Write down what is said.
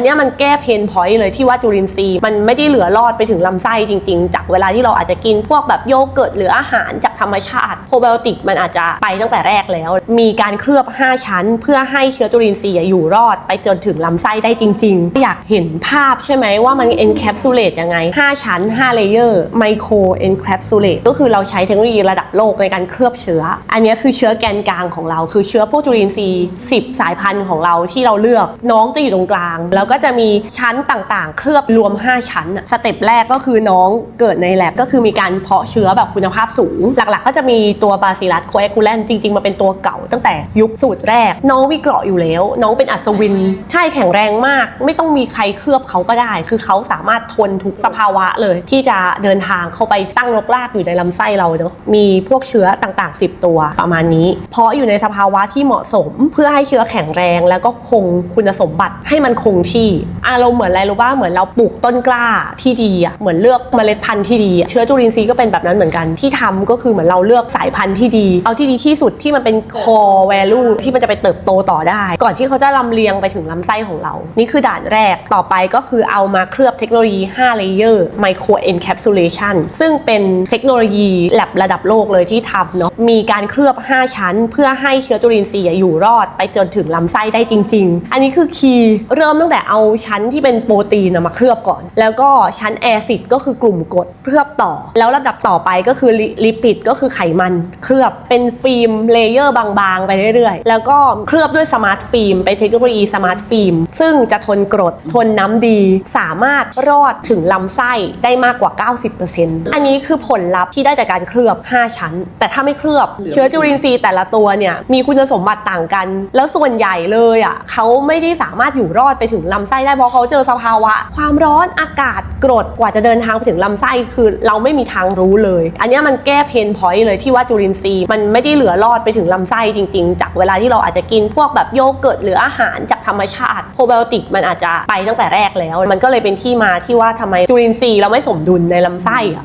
อันนี้มันแก้เพนพอยต์เลยที่ว่าจุลินทรีย์มันไม่ได้เหลือรอดไปถึงลำไส้จริง ๆ จากเวลาที่เราอาจจะกินพวกแบบโยเกิร์ตหรืออาหารจากธรรมชาติโปรไบโอติกมันอาจจะไปตั้งแต่แรกแล้ว มีการเคลือบ 5 ชั้น เพื่อให้เชื้อจุลินทรีย์อยู่รอดไปจนถึงลำไส้ได้จริง ๆ อยากเห็นภาพใช่ไหมว่ามัน encapsulate ยังไง 5 ชั้น5เลเยอร์ micro encapsulate ก็คือเราใช้เทคโนโลยีระดับโลกในการเคลือบเชื้อ อันนี้คือเชื้อแกนกลางของเรา คือเชื้อพวกจุลินทรีย์10 สายพันธุ์ของเราที่เราเลือกน้องจะอยู่ตรงกลางแล้วก็จะมีชั้นต่างๆ เคลือบรวม 5 ชั้นอะสเต็ปแรกก็คือน้องเกิดในแลบก็คือมีการเพาะเชื้อแบบคุณภาพสูง หลักๆ ก็จะมีตัวบาซิลัสโคเอกูแลนจริง ๆ มาเป็นตัวเก่าตั้งแต่ยุคสูตรแรก น้องมีเกราะอยู่แล้ว น้องเป็นอัศวิน ใช่แข็งแรงมาก ไม่ต้องมีใครเคลือบเขาก็ได้ คือเขาสามารถทนทุกสภาวะเลย ที่จะเดินทางเข้าไปตั้งรกรากอยู่ในลำไส้เราเนาะมีพวกเชื้อต่างๆ 10 ตัวประมาณนี้ เพาะอยู่ในสภาวะที่เหมาะสม เพื่อให้เชื้อแข็งแรง แล้วก็คงคุณสมบัติให้มันคงที่อารมณ์เหมือนอะไรรู้ป่ะเหมือนเราปลูกต้นกล้าที่ดีอะเหมือนเลือกเมล็ดพันธุ์ที่ดีเชื้อจุลินทรีย์ก็เป็นแบบนั้นเหมือนกันที่ทำก็คือเหมือนเราเลือกสายพันธุ์ที่ดี เอาที่ดีที่สุดที่มันเป็น core value ที่มันจะไปเติบโตต่อได้ ก่อนที่เขาจะลำเลียงไปถึงลำไส้ของเรา นี่คือด่านแรกต่อไปก็คือเอามาเคลือบเทคโนโลยี5เลเยอร์ micro encapsulation ซึ่งเป็นเทคโนโลยีแลบระดับโลกเลยที่ทำเนาะมีการเคลือบ 5 ชั้น เพื่อให้เชื้อจุลินทรีย์อยู่รอดไปจนถึงลำไส้ได้จริง ๆ อันนี้คือคีย์เริ่มตั้งแต่เอาชั้นที่เป็นโปรตีนมาเคลือบก่อน แล้วก็ชั้นแอซิดก็คือกลุ่มกรดเคลือบต่อ แล้วลำดับต่อไปก็คือลิปิดก็คือไขมันเคลือบเป็นฟิล์มเลเยอร์บางๆ ไปเรื่อยๆ แล้วก็เคลือบด้วยสมาร์ทฟิล์มเป็นเทคโนโลยีสมาร์ทฟิล์มซึ่งจะทนกรดทนน้ำดี สามารถรอดถึงลำไส้ได้มากกว่า 90%อันนี้คือผลลัพธ์ที่ได้จากการเคลือบ 5 ชั้น แต่ถ้าไม่เคลือบเชื้อจุลินทรีย์แต่ละตัวเนี่ยมีคุณสมบัติต่างกัน แล้วส่วนใหญ่เลยอะเขาไม่ได้สามารถอยู่รอดไปถึงลำไส้ได้เพราะเขาเจอสภาวะ ความร้อนอากาศกรดกว่าจะเดินทางไปถึงลำไส้คือเราไม่มีทางรู้เลย อันนี้มันแก้เพนพอยต์เลยที่ว่าจุลินทรีย์มันไม่ได้เหลือรอดไปถึงลำไส้จริง ๆ จากเวลาที่เราอาจจะกินพวกแบบโยเกิร์ตหรืออาหารจากธรรมชาติโปรไบโอติกมันอาจจะไปตั้งแต่แรกแล้ว มันก็เลยเป็นที่มาที่ว่าทำไมจุลินทรีย์เราไม่สมดุลในลำไส้อะ